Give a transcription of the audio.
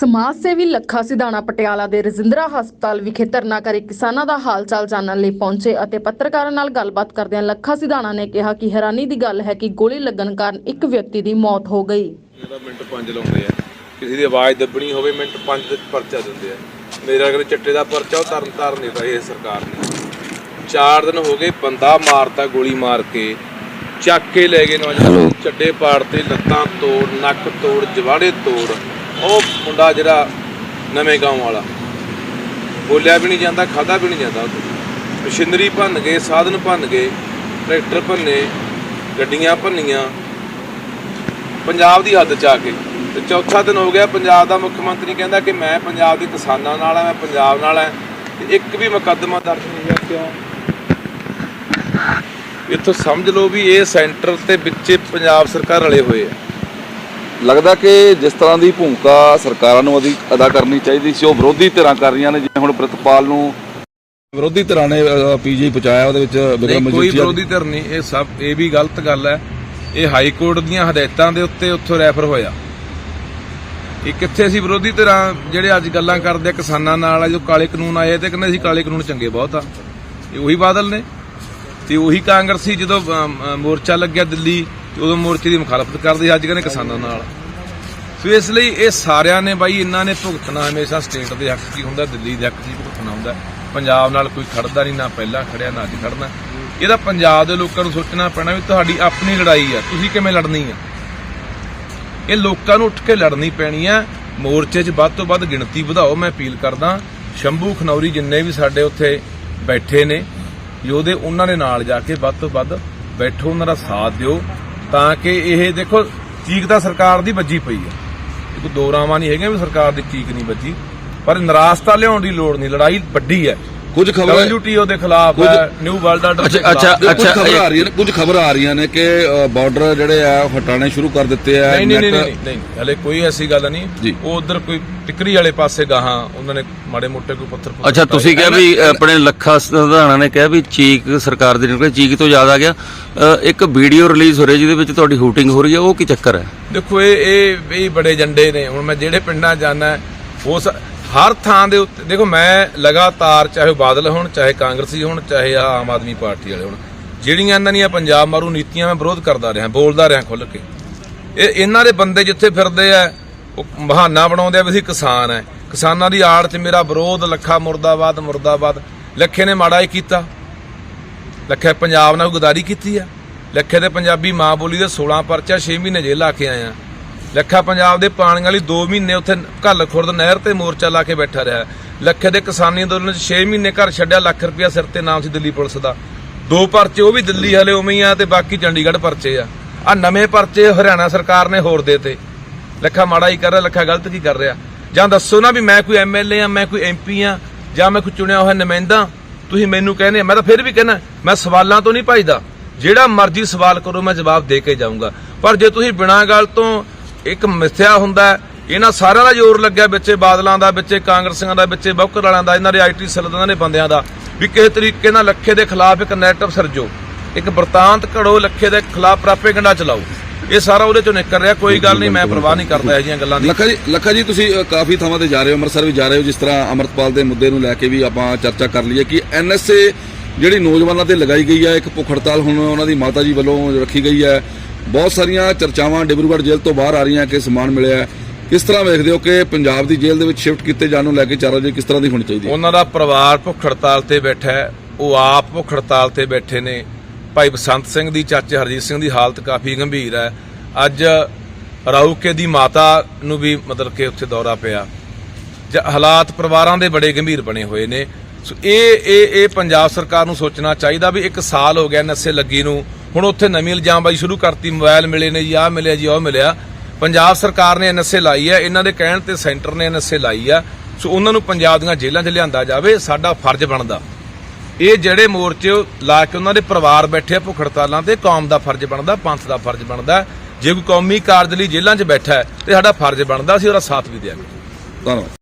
ਸਮਾਜ ਸੇਵੀ ਲੱਖਾ ਸਿਧਾਣਾ ਪਟਿਆਲਾ ਦੇ ਰਜਿੰਦਰਾ ਹਸਪਤਾਲ ਵਿਖੇ ਧਰਨਾ ਕਰੇ ਕਿਸਾਨਾਂ ਦਾ ਹਾਲ ਚਾਲ ਜਾਣਨ ਲਈ ਪਹੁੰਚੇ ਅਤੇ ਪੱਤਰਕਾਰਾਂ ਨਾਲ ਗੱਲਬਾਤ ਕਰਦਿਆਂ ਲੱਖਾ ਸਿਧਾਣਾ ਨੇ ਕਿਹਾ ਕਿ ਹੈਰਾਨੀ ਦੀ ਗੱਲ ਹੈ ਕਿ ਗੋਲੀ ਲੱਗਣ ਕਾਰਨ ਇੱਕ ਵਿਅਕਤੀ ਦੀ ਮੌਤ ਹੋ ਗਈ। ਇਹਦਾ ਮਿੰਟ 5 ਲਾਉਂਦੇ ਆ। ਕਿਸੇ ਦੀ ਆਵਾਜ਼ ਦੱਬਣੀ ਹੋਵੇ ਮਿੰਟ 5 ਦੇ ਪਰਚਾ ਦਿੰਦੇ ਆ। ਮੇਰਾ ਅਗਰ ਚਿੱਟੇ ਦਾ ਪਰਚਾ ਉਹ ਤਰਨ ਤਾਰਨ ਨਹੀਂ ਇਹ ਸਰਕਾਰ ਨੇ। ਚਾਰ ਦਿਨ ਹੋ ਗਏ ਬੰਦਾ ਮਾਰਤਾ ਗੋਲੀ ਮਾਰ ਕੇ। ਚੱਕ ਕੇ ਲੈ ਗਏ ਨੌਜਵਾਨ। ਚੱਡੇ ਪਾੜ ਤੇ ਲੱਤਾਂ ਤੋੜ ਨੱਕ ਤੋੜ ਜਵਾੜੇ ਤੋੜ। ਉਹ ਮੁੰਡਾ ਜਿਹੜਾ ਨਵੇਂ ਗਾਉਂ ਵਾਲਾ, ਬੋਲਿਆ ਵੀ ਨਹੀਂ ਜਾਂਦਾ ਖਾਦਾ ਵੀ ਨਹੀਂ ਜਾਂਦਾ ਉਹ ਮਸ਼ੀਨਰੀ ਭੰਨ ਗਏ, ਸਾਧਨ ਭੰਨ ਗਏ, ਟਰੈਕਟਰ ਭੰਨੇ, ਗੱਡੀਆਂ ਭੰਨੀਆਂ, ਪੰਜਾਬ ਦੀ ਹੱਦ ਚ ਆ ਕੇ। ਤੇ ਚੌਥਾ ਦਿਨ ਹੋ ਗਿਆ, ਪੰਜਾਬ ਦਾ ਮੁੱਖ ਮੰਤਰੀ ਕਹਿੰਦਾ ਕਿ ਮੈਂ ਪੰਜਾਬ ਦੇ ਕਿਸਾਨਾਂ ਨਾਲ ਆ, ਮੈਂ ਪੰਜਾਬ ਨਾਲ ਆ। ਤੇ ਇੱਕ ਵੀ ਮੁਕੱਦਮਾ ਦਰਜ ਨਹੀਂ ਹੋਇਆ ਕਿਉਂ? ਇੱਥੋਂ ਸਮਝ ਲਓ ਵੀ ਇਹ ਸੈਂਟਰ ਤੇ ਵਿੱਚ ਪੰਜਾਬ ਸਰਕਾਰ ਰਲੇ ਹੋਏ ਆ। ਲੱਗਦਾ ਕਿ ਜਿਸ ਤਰ੍ਹਾਂ ਦੀ ਭੂਮਿਕਾ ਸਰਕਾਰਾਂ ਨੂੰ ਅਦੀ ਅਦਾ ਕਰਨੀ ਚਾਹੀਦੀ ਸੀ ਉਹ ਵਿਰੋਧੀ ਧਿਰਾਂ ਕਰ ਰਹੀਆਂ ਨੇ ਜਿਵੇਂ ਹੁਣ ਪ੍ਰਿਤਪਾਲ ਨੂੰ ਵਿਰੋਧੀ ਧਿਰਾਂ ਨੇ ਪੀਜੀ ਪਹੁੰਚਾਇਆ ਉਹਦੇ ਵਿੱਚ ਨਹੀਂ ਬਿਕਰਮ ਕੋਈ ਵਿਰੋਧੀ ਧਿਰ ਨਹੀਂ ਇਹ ਸਭ ਇਹ ਵੀ ਗਲਤ ਗੱਲ ਹੈ। ਇਹ ਹਾਈ ਕੋਰਟ ਦੀਆਂ ਹਦਾਇਤਾਂ ਦੇ ਉੱਤੇ ਉੱਥੋਂ ਰੈਫਰ ਹੋਇਆ। ਇਹ ਕਿੱਥੇ ਸੀ ਵਿਰੋਧੀ ਧਿਰਾਂ ਜਿਹੜੇ ਅੱਜ ਗੱਲਾਂ ਕਰਦੇ ਆ ਕਿਸਾਨਾਂ ਨਾਲ ਆ ਜੋ ਕਾਲੇ ਕਾਨੂੰਨ ਆਏ ਤੇ ਕਹਿੰਦੇ ਸੀ ਕਾਲੇ ਕਾਨੂੰਨ ਚੰਗੇ ਬਹੁਤ ਆ। ਇਹ ਉਹੀ ਬਾਦਲ ਨੇ। ਤੇ ਉਹੀ ਕਾਂਗਰਸੀ ਜਦੋਂ ਮੋਰਚਾ ਲੱਗਿਆ ਦਿੱਲੀ ਤੇ ਉਦੋਂ ਮੋਰਚੇ ਦੀ ਮੁਖਾਲਫਤ ਕਰਦੇ ਅੱਜ ਕਹਿੰਦੇ ਕਿਸਾਨਾਂ ਨਾਲ। ਸੋ ਇਸ ਲਈ ਇਹ ਸਾਰਿਆਂ ਨੇ ਬਾਈ, ਇਹਨਾਂ ਨੇ ਭੁਗਤਣਾ ਹਮੇਸ਼ਾ ਸਟੇਟ ਦੇ ਹੱਕ 'ਚ ਹੁੰਦਾ, ਦਿੱਲੀ ਦੇ ਹੱਕ 'ਚ ਭੁਗਤਣਾ ਹੁੰਦਾ। ਪੰਜਾਬ ਨਾਲ ਕੋਈ ਖੜਦਾ ਨਹੀਂ, ਨਾ ਪਹਿਲਾਂ ਖੜਿਆ, ਨਾ ਅੱਜ ਖੜਨਾ। ਇਹਦਾ ਪੰਜਾਬ ਦੇ ਲੋਕਾਂ ਨੂੰ ਸੋਚਣਾ ਪੈਣਾ ਵੀ ਤੁਹਾਡੀ ਆਪਣੀ ਲੜਾਈ ਆ, ਤੁਸੀਂ ਕਿਵੇਂ ਲੜਨੀ ਆ? ਇਹ ਲੋਕਾਂ ਨੂੰ ਉੱਠ ਕੇ ਲੜਨੀ ਪੈਣੀ ਆ। ਮੋਰਚੇ 'ਚ ਵੱਧ ਤੋਂ ਵੱਧ ਗਿਣਤੀ ਵਧਾਓ, ਮੈਂ ਅਪੀਲ ਕਰਦਾ। ਸ਼ੰਭੂ ਖਨੌਰੀ ਜਿੰਨੇ ਵੀ ਸਾਡੇ ਉੱਥੇ ਬੈਠੇ ਨੇ, ਯੋਧੇ ਉਹਨਾਂ ਦੇ ਨਾਲ ਜਾ ਕੇ ਵੱਧ ਤੋਂ ਵੱਧ ਬੈਠੋ, ਉਹਨਾਂ ਦਾ ਸਾਥ ਦਿਓ। ਤਾਂ ਕਿ ਇਹ ਦੇਖੋ, ਚੀਕ ਤਾਂ ਸਰਕਾਰ ਦੀ ਵੱਜੀ ਪਈ ਹੈ। ਇਹ ਕੋਈ ਦੋ ਰਾਵਾਂ ਨਹੀਂ ਹੈਗੀਆਂ ਵੀ ਸਰਕਾਰ ਦੀ ਚੀਕ ਨਹੀਂ ਵੱਜੀ। ਪਰ ਨਿਰਾਸ਼ਤਾ ਲਿਆਉਣ ਦੀ ਲੋੜ ਨਹੀਂ, ਲੜਾਈ ਵੱਡੀ ਹੈ। ਕੁਝ ਖਬਰਾਂ WTO ਦੇ ਖਿਲਾਫ ਹੈ ਨਿਊ ਵਰਲਡ ਆਰਡਰ ਦੇ ਅੱਛਾ, ਅੱਛਾ, ਖਿਲਾਫ ਕੁਝ ਖਬਰਾਂ ਆ ਰਹੀਆਂ ਨੇ ਕੁਝ ਖਬਰਾਂ ਆ ਰਹੀਆਂ ਨੇ ਕਿ ਬਾਰਡਰ ਜਿਹੜੇ ਆ ਉਹ ਹਟਾਣੇ ਸ਼ੁਰੂ ਕਰ ਦਿੱਤੇ ਆ ਨਹੀਂ ਨਹੀਂ ਨਹੀਂ ਹਲੇ ਕੋਈ ਐਸੀ ਗੱਲ ਨਹੀਂ। ਉਹ ਉਧਰ ਕੋਈ ਟਿਕਰੀ ਵਾਲੇ ਪਾਸੇ ਗਾਹਾਂ ਉਹਨਾਂ ਨੇ ਮਾੜੇ ਮੋਟੇ ਕੋਈ ਪੱਥਰ ਅੱਛਾ ਤੁਸੀਂ ਕਿਹਾ ਵੀ ਆਪਣੇ ਲੱਖਾ ਸਿਧਾਣਾ ਨੇ ਕਿਹਾ ਵੀ ਚੀਕ ਸਰਕਾਰ ਦੀ ਨਿਕਲੇ ਚੀਕ ਤੋਂ ਯਾਦ ਆ ਗਿਆ। ਇੱਕ ਵੀਡੀਓ ਰਿਲੀਜ਼ ਹੋ ਰਹੀ ਜਿਹਦੇ ਵਿੱਚ ਤੁਹਾਡੀ ਹੂਟਿੰਗ ਹੋ ਰਹੀ ਹੈ ਉਹ ਕੀ ਚੱਕਰ ਹੈ? ਦੇਖੋ ਇਹ ਇਹ ਬੜੇ ਏਜੰਡੇ ਨੇ। ਹੁਣ ਮੈਂ ਜਿਹੜੇ ਪਿੰਡਾਂ ਜਾਣਾ ਉਸ ਹਰ ਥਾਂ ਦੇ ਉੱਤੇ, ਦੇਖੋ ਮੈਂ ਲਗਾਤਾਰ ਚਾਹੇ ਉਹ ਬਾਦਲ ਹੋਣ, ਚਾਹੇ ਕਾਂਗਰਸੀ ਹੋਣ, ਚਾਹੇ ਆ ਆਮ ਆਦਮੀ ਪਾਰਟੀ ਵਾਲੇ ਹੋਣ, ਜਿਹੜੀਆਂ ਇਹਨਾਂ ਦੀਆਂ ਪੰਜਾਬ ਮਾਰੂ ਨੀਤੀਆਂ ਮੈਂ ਵਿਰੋਧ ਕਰਦਾ ਰਿਹਾ, ਬੋਲਦਾ ਰਿਹਾ ਖੁੱਲ ਕੇ। ਇਹ ਇਹਨਾਂ ਦੇ ਬੰਦੇ ਜਿੱਥੇ ਫਿਰਦੇ ਆ, ਉਹ ਬਹਾਨਾ ਬਣਾਉਂਦੇ ਆ ਵੀ ਅਸੀਂ ਕਿਸਾਨ ਐ ਕਿਸਾਨਾਂ ਦੀ ਆੜ 'ਚ ਮੇਰਾ ਵਿਰੋਧ, ਲੱਖਾ ਮੁਰਦਾਬਾਦ ਮੁਰਦਾਬਾਦ। ਲੱਖੇ ਨੇ ਮਾੜਾ ਹੀ ਕੀਤਾ। ਲੱਖੇ ਪੰਜਾਬ ਨਾਲ ਗੁਦਾਰੀ ਕੀਤੀ ਆ। ਲੱਖੇ ਦੇ ਪੰਜਾਬੀ ਮਾਂ ਬੋਲੀ ਦੇ 16 ਪਰਚਾ 6 ਮਹੀਨੇ ਜੇਲ੍ਹ ਲਾ ਕੇ ਆਇਆ ਲੱਖਾ ਪੰਜਾਬ ਦੇ ਪਾਣੀ ਵਾਲੀ 2 ਮਹੀਨੇ ਉੱਥੇ ਘੱਲ ਖੁਰਦ ਨਹਿਰ ਤੇ ਮੋਰਚਾ ਲਾ ਕੇ ਬੈਠਾ ਰਿਹਾ ਲੱਖੇ ਦੇ ਕਿਸਾਨੀ ਅੰਦੋਲਨ 'ਚ 6 ਮਹੀਨੇ ਘਰ ਛੱਡਿਆ, ਲੱਖ ਰੁਪਇਆ ਸਿਰ ਤੇ ਨਾਮ ਸੀ ਦਿੱਲੀ ਪੁਲਿਸ ਦਾ। ਦੋ ਪਰਚੇ, ਉਹ ਵੀ ਦਿੱਲੀ ਹਲੇ ਉਵੇਂ ਹੀ ਆ ਤੇ ਬਾਕੀ ਚੰਡੀਗੜ੍ਹ ਪਰਚੇ ਆ। ਆ ਨਵੇਂ ਪਰਚੇ ਹਰਿਆਣਾ ਸਰਕਾਰ ਨੇ ਹੋਰ ਦੇਤੇ। ਲੱਖਾ ਮਾੜਾ ਹੀ ਕਰ ਰਿਹਾ, ਲੱਖਾ ਗਲਤ ਕੀ ਕਰ ਰਿਹਾ? ਜਾਂ ਦੱਸੋ ਨਾ ਵੀ ਮੈਂ ਕੋਈ ਐਮਐਲਏ ਆ, ਮੈਂ ਕੋਈ ਐਮਪੀ ਆ, ਜਾਂ ਮੈਂ ਕੋਈ ਚੁਣਿਆ ਹੋਇਆ ਨੁਮਾਇੰਦਾ? ਤੁਸੀਂ ਮੈਨੂੰ ਕਹਿੰਦੇ ਮੈਂ ਤਾਂ ਫਿਰ ਵੀ ਕਹਿੰਦਾ, ਮੈਂ ਸਵਾਲਾਂ ਤੋਂ ਨਹੀਂ ਭਜਦਾ। ਜਿਹੜਾ ਮਰਜ਼ੀ ਸਵਾਲ ਕਰੋ, ਮੈਂ ਜਵਾਬ ਦੇ ਕੇ ਜਾਊਂਗਾ। ਪਰ ਜੇ ਤੁਸੀਂ ਬਿਨਾਂ ਗੱਲ ਤੋਂ ਇੱਕ ਮਿੱਥਿਆ ਹੁੰਦਾ ਇਹਨਾਂ ਸਾਰਿਆਂ ਦਾ ਜ਼ੋਰ ਲੱਗਿਆ ਵਿੱਚੇ ਬਾਦਲਾਂ ਦਾ ਵਿੱਚੇ ਕਾਂਗਰਸੀਆਂ ਦਾ ਵਿੱਚੇ ਬੌਕਰ ਵਾਲਿਆਂ ਦਾ ਇਹਨਾਂ ਦੇ ਆਈਟੀ ਸੈੱਲ ਦੇ ਬੰਦਿਆਂ ਦਾ। ਵੀ ਕਿਸੇ ਤਰੀਕੇ ਨਾਲ ਲੱਖੇ ਦੇ ਖਿਲਾਫ ਇੱਕ ਨੈਟਵਰਕ ਸਰਜੋ ਇੱਕ ਵਰਤਾਂਤ ਘੜੋ ਲੱਖੇ ਦੇ ਖਿਲਾਫ ਪ੍ਰਾਪੇਗੰਡਾ ਚਲਾਓ। ਇਹ ਸਾਰਾ ਉਹਦੇ ਚੋਂ ਨਿਕਲ ਰਿਹਾ ਕੋਈ ਗੱਲ ਨਹੀਂ ਮੈਂ ਪਰਵਾਹ ਨਹੀਂ ਕਰਦਾ ਇਹ ਜਿਹੀਆਂ ਗੱਲਾਂ ਦੀ। ਲੱਖਾ ਜੀ ਲੱਖਾ ਜੀ ਤੁਸੀਂ ਕਾਫੀ ਥਾਵਾਂ ਤੇ ਜਾ ਰਹੇ ਹੋ ਅੰਮ੍ਰਿਤਸਰ ਵੀ ਜਾ ਰਹੇ ਹੋ ਜਿਸ ਤਰ੍ਹਾਂ ਅਮਰਤਪਾਲ ਦੇ ਮੁੱਦੇ ਨੂੰ ਲੈ ਕੇ ਵੀ ਆਪਾਂ ਚਰਚਾ ਕਰ ਲਈਏ ਕਿ ਐਨਐਸਏ ਜਿਹੜੀ ਨੌਜਵਾਨਾਂ ਤੇ ਲਗਾਈ ਗਈ ਹੈ ਇੱਕ ਭੁੱਖ ਹੜਤਾਲ ਹੁਣ ਉਹਨਾਂ ਦੀ ਮਾਤਾ ਜੀ ਵੱਲੋਂ ਰੱਖੀ ਗਈ ਹੈ ਬਹੁਤ ਸਾਰੀਆਂ ਚਰਚਾਵਾਂ ਡਿਬਰੂਗੜ੍ਹ ਜੇਲ੍ਹ ਤੋਂ ਬਾਹਰ ਆ ਰਹੀਆਂ ਕਿ ਸਮਾਨ ਮਿਲਿਆ ਕਿਸ ਤਰ੍ਹਾਂ ਵੇਖਦੇ ਹੋ ਕਿ ਪੰਜਾਬ ਦੀ ਜੇਲ੍ਹ ਦੇ ਵਿੱਚ ਸ਼ਿਫਟ ਕੀਤੇ ਜਾਣ ਨੂੰ ਲੈ ਕੇ ਚਾਰਾ ਜੀ ਕਿਸ ਤਰ੍ਹਾਂ ਦੀ ਹੋਣੀ ਚਾਹੀਦੀ ਹੈ? ਉਹਨਾਂ ਦਾ ਪਰਿਵਾਰ ਭੁੱਖ ਹੜਤਾਲ ਤੇ ਬੈਠਾ ਹੈ। ਉਹ ਆਪ ਭੁੱਖ ਹੜਤਾਲ ਤੇ ਬੈਠੇ ਨੇ। ਭਾਈ ਬਸੰਤ ਸਿੰਘ ਦੀ, ਚਾਚੇ ਹਰਜੀਤ ਸਿੰਘ ਦੀ ਹਾਲਤ ਕਾਫੀ ਗੰਭੀਰ ਹੈ। ਅੱਜ ਰਾਉਕੇ ਦੀ ਮਾਤਾ ਨੂੰ ਵੀ ਮਤਲਬ ਕਿ ਉੱਥੇ ਦੌਰਾ ਪਿਆ। ਜ- ਹਾਲਾਤ ਪਰਿਵਾਰਾਂ ਦੇ ਬੜੇ ਗੰਭੀਰ ਬਣੇ ਹੋਏ ਨੇ। ਸੋ ਇਹ ਇਹ ਇਹ ਪੰਜਾਬ ਸਰਕਾਰ ਨੂੰ ਸੋਚਣਾ ਚਾਹੀਦਾ ਵੀ ਇੱਕ ਸਾਲ ਹੋ ਗਿਆ ਨਸ਼ੇ ਲੱਗੀ ਨੂੰ। ਹੁਣ ਉੱਥੇ ਨਵੀਂ ਇਲਜ਼ਾਮਬਾਜ਼ੀ ਸ਼ੁਰੂ ਕਰਤੀ, ਮੋਬਾਈਲ ਮਿਲੇ ਨੇ ਜੀ, ਆਹ ਮਿਲਿਆ ਜੀ, ਉਹ ਮਿਲਿਆ। ਪੰਜਾਬ ਸਰਕਾਰ ਨੇ ਐਨਐਸਏ ਲਾਈ ਹੈ, ਇਹਨਾਂ ਦੇ ਕਹਿਣ ਤੇ ਸੈਂਟਰ ਨੇ ਐਨਐਸਏ ਲਾਈ ਆ। ਸੋ ਉਹਨਾਂ ਨੂੰ ਪੰਜਾਬ ਦੀਆਂ ਜੇਲ੍ਹਾਂ 'ਚ ਲਿਆਂਦਾ ਜਾਵੇ, ਸਾਡਾ ਫਰਜ਼ ਬਣਦਾ। ਇਹ ਜਿਹੜੇ ਮੋਰਚੇ ਲਾ ਕੇ ਉਹਨਾਂ ਦੇ ਪਰਿਵਾਰ ਬੈਠੇ ਭੁੱਖ ਹੜਤਾਲਾਂ ਤੇ, ਕੌਮ ਦਾ ਫਰਜ਼ ਬਣਦਾ, ਪੰਥ ਦਾ ਫਰਜ਼ ਬਣਦਾ। ਜੇ ਕੋਈ ਕੌਮੀ ਕਾਰਜ ਲਈ ਜੇਲ੍ਹਾਂ 'ਚ ਬੈਠਾ ਹੈ, ਤੇ ਸਾਡਾ ਫਰਜ਼ ਬਣਦਾ, ਅਸੀਂ ਉਹਦਾ ਸਾਥ ਵੀ ਦਿਆਂਗੇ। ਧੰਨਵਾਦ।